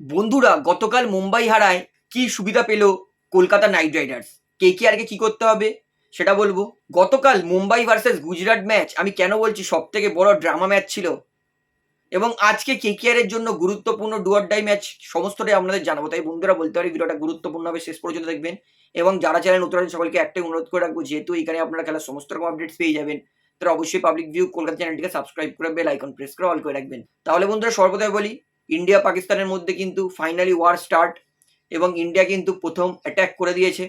বন্ধুরা, গতকাল মুম্বাই হারায়, কি সুবিধা পেল Kolkata Knight Riders? K K আরকে কি করতে হবে? সেটা বলব। গতকাল মুম্বাই ভার্সেস গুজরাট ম্যাচ, আমি কেন বলছি সব থেকে বড় ড্রামা ম্যাচ ছিল? এবং আজকে কে কে এর জন্য গুরুত্বপূর্ণ ডুয়ার ডাই ম্যাচ, সমস্তটাই আপনাদের জানাব। তাই বন্ধুরা বলতে পারি, ভিডিওটা গুরুত্বপূর্ণ হবে, শেষ পর্যন্ত দেখবেন। এবং যারা চ্যানেল নতুন আছেন, সকলকে একটাই অনুরোধ করে রাখব, যেহেতু এখানে আপনারা খেলার সমস্ত রকম আপডেটস পেয়ে যাবেন তারা অবশ্যই পাবলিক ভিউ কলকাতা চ্যানেলটিকে সাবস্ক্রাইব করে বেল আইকন প্রেস করে অল করে রাখবেন। তাহলে বন্ধুরা সর্বদাই বলি ইন্ডিয়া পাকিস্তানের মধ্যে কিন্তু ফাইনালি ওয়ার স্টার্ট এবং ইন্ডিয়া কিন্তু প্রথম অ্যাটাক করে দিয়েছে।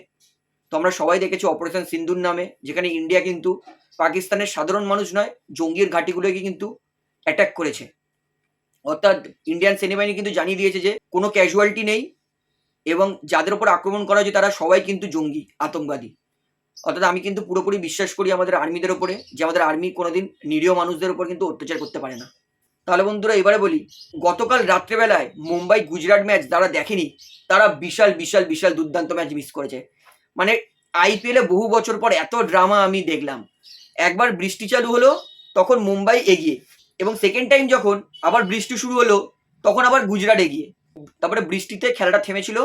তো আমরা সবাই দেখেছি অপারেশন সিন্ধুর নামে, যেখানে ইন্ডিয়া কিন্তু পাকিস্তানের সাধারণ মানুষ নয়, জঙ্গির ঘাঁটিগুলোকে কিন্তু অ্যাটাক করেছে। অর্থাৎ ইন্ডিয়ান সেনাবাহিনী কিন্তু জানিয়ে দিয়েছে যে, কোনো ক্যাজুয়ালিটি নেই এবং যাদের উপর আক্রমণ করা হয়েছে তারা সবাই কিন্তু জঙ্গি, আতঙ্কবাদী। অর্থাৎ আমি কিন্তু পুরোপুরি বিশ্বাস করি আমাদের আর্মিদের ওপরে, যে আমাদের আর্মি কোনোদিন নিরীহ মানুষদের উপর কিন্তু অত্যাচার করতে পারে না। তাহলে বন্ধুরা এবারে বলি, গতকাল রাত্রেবেলায় মুম্বাই গুজরাট ম্যাচ যারা দেখেনি, তারা বিশাল বিশাল বিশাল দুর্দান্ত ম্যাচ মিস করেছে। মানে আইপিএলে বহু বছর পর এত ড্রামা আমি দেখলাম। একবার বৃষ্টি চালু হলো, তখন মুম্বাই এগিয়ে এবং সেকেন্ড টাইম যখন আবার বৃষ্টি শুরু হলো, তখন আবার গুজরাট এগিয়ে। তারপরে বৃষ্টিতে খেলাটা থেমেছিল,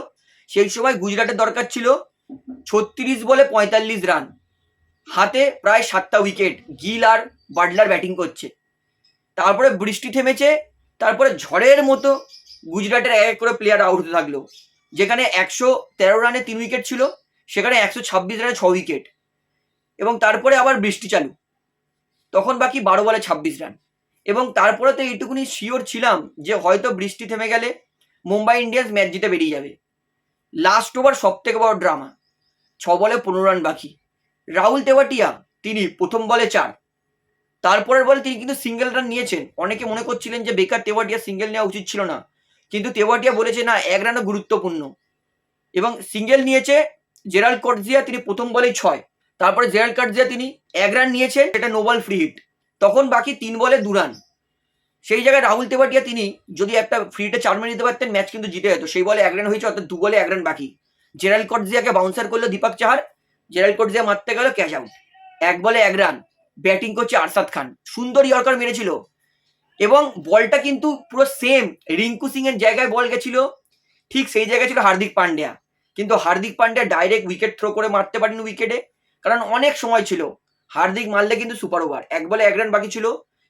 সেই সময় গুজরাটের দরকার ছিল ছত্রিশ বলে পঁয়তাল্লিশ রান। হাতে প্রায় সাতটা উইকেট গিল আর বাডলার ব্যাটিং করছে। তারপরে বৃষ্টি থেমেছে, তারপরে ঝড়ের মতো গুজরাটের এক এক করে প্লেয়ার আউট হতে থাকল। যেখানে একশো তেরো রানে তিন উইকেট ছিল, সেখানে একশো ছাব্বিশ রানে ছ উইকেট এবং তারপরে আবার বৃষ্টি চালু। তখন বাকি বারো বলে ছাব্বিশ রান। এবং তারপরে তো এইটুকুনি শিওর ছিলাম যে হয়তো বৃষ্টি থেমে গেলে মুম্বাই ইন্ডিয়ান্স ম্যাচ জিতে বেরিয়ে যাবে। লাস্ট ওভার সব থেকে বড় ড্রামা ছ বলে পনেরো রান বাকি। রাহুল তেওয়াটিয়া, তিনি প্রথম বলে চার। তারপরের বলে তিনি কিন্তু সিঙ্গেল রান নিয়েছেন। অনেকে মনে করছিলেন যে বেকার তেওয়াটিয়া সিঙ্গেল নেওয়া উচিত ছিল না। কিন্তু তেওয়াটিয়া বলেছে, না, এক রানও গুরুত্বপূর্ণ। এবং সিঙ্গেল নিয়েছে জেরাল কটজিয়া তিনি প্রথম বলেই ছয়। তারপরে জেরাল কটজিয়া তিনি এক রান নিয়েছেন, সেটা নোবল ফ্রি হিট। তখন বাকি তিন বলে দু রান। সেই জায়গায় রাহুল তেভাটিয়া, তিনি যদি একটা ফ্রিতে চার মেরে দিতে পারতেন, ম্যাচ কিন্তু জিতে যেত। সেই বলে এক রান হয়েছে, অর্থাৎ দু বলে এক রান বাকি। জেরাল্ড কটজিয়াকে বাউন্সার করল দীপক চাহার। জেরাল কটজিয়া মারতে গেল ক্যাচ আউট এক বলে এক রান। ব্যাটিং করছে আরশাদ খান। সুন্দর ইয়র্কার মেরেছিল। এবং বলটা কিন্তু পুরো সেম রিঙ্কু সিং এর জায়গায় বল গেছিল। ঠিক সেই জায়গায় ছিল হার্দিক পান্ডিয়া। কিন্তু Hardik Pandya direct wicket throw করে মারতে পারেনি উইকেটে কারণ অনেক সময় ছিল। হার্দিক মারলে কিন্তু সুপার ওভার এক বলে এক রান বাকি ছিল।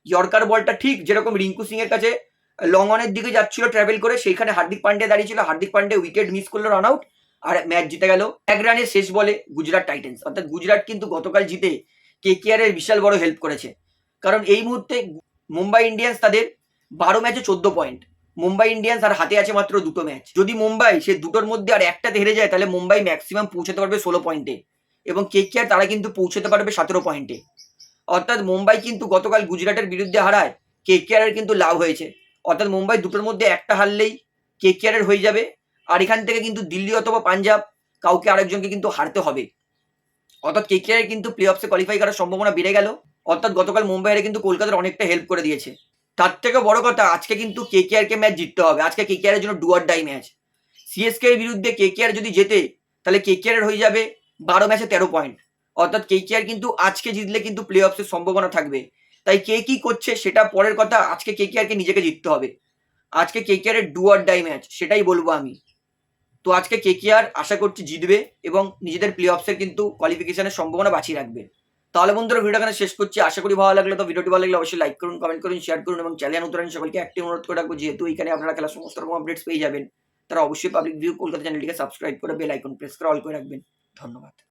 ইয়র্কার বলটা ঠিক যেরকম রিঙ্কু সিং এর কাছে লং অনের দিকে যাচ্ছিল ট্রাভেল করে, সেইখানে হার্দিক পান্ডিয়া দাঁড়িয়ে ছিল। হার্দিক পান্ডে উইকেট মিস করল রান আউট আর ম্যাচ জিতে গেল। এক রানে শেষ বলে গুজরাট টাইটেন্স অর্থাৎ গুজরাট কিন্তু গতকাল জিতে কে কে এর বিশাল বড় হেল্প করেছে। কারণ এই মুহূর্তে মুম্বাই ইন্ডিয়ান্স তাদের বারো ম্যাচে চোদ্দ পয়েন্ট মুম্বাই ইন্ডিয়ান্স আর হাতে আছে মাত্র দুটো ম্যাচ যদি মুম্বাই সে দুটোর মধ্যে আর একটাতে হেরে যায়, তাহলে মুম্বাই ম্যাক্সিমাম পৌঁছাতে পারবে ষোলো পয়েন্টে এবং কে কে আর তারা কিন্তু পৌঁছাতে পারবে সতেরো পয়েন্টে অর্থাৎ মুম্বাই কিন্তু গতকাল গুজরাটের বিরুদ্ধে হারায় কে কে আর কিন্তু লাভ হয়েছে। অর্থাৎ মুম্বাই দুটোর মধ্যে একটা হারলেই কে কে আর হয়ে যাবে। আর এখান থেকে কিন্তু দিল্লি অথবা পাঞ্জাব, কাউকে আরেকজনকে কিন্তু হারতে হবে। অর্থাৎ কে কে কিন্তু প্লে অফসে কোয়ালিফাই করার সম্ভাবনা বেড়ে গেল, অর্থাৎ গতকাল মুম্বাইয়ের কিন্তু কলকাতার অনেকটা হেল্প করে দিয়েছে। তার থেকে বড় কথা, আজকে কিন্তু কে কে আরকে ম্যাচ জিততে হবে। আজকে কে কে আরের জন্য ডুয়ার ডাই ম্যাচ সিএসকে এর বিরুদ্ধে কে কে আর যদি জেতে, তাহলে কে কে আর হয়ে যাবে বারো ম্যাচে তেরো পয়েন্ট অর্থাৎ কে কে আর কিন্তু আজকে জিতলে কিন্তু প্লে অফসের সম্ভাবনা থাকবে। তাই কে কি করছে সেটা পরের কথা, আজকে কে কে আরকে নিজেকে জিততে হবে। আজকে কে কে আরের ডুয়ার ডাই ম্যাচ সেটাই বলব আমি। তো আজকে কে কে আর আশা করছি জিতবে এবং নিজেদের প্লে অফসের কিন্তু কোয়ালিফিকেশনের সম্ভাবনা বাঁচিয়ে রাখবে। তাহলে বন্ধুরা ভিডিও এখানে শেষ করছি। আশা করি ভালো লাগলে। তো ভিডিওটি ভালো লাগলে অবশ্যই লাইক করুন কমেন্ট করুন শেয়ার করুন এবং চ্যানেল নতুন সকলকে একটি অনুরোধ করে রাখব। যেহেতু এখানে আপনারা খেলার সমস্ত রকম আপডেটস পেয়ে যাবেন, তারা অবশ্যই পাবলিক ভিউ কলকাতা চ্যানেলটিকে সাবস্ক্রাইব করে বেল আইকন প্রেস করে অল করে রাখবেন। ধন্যবাদ।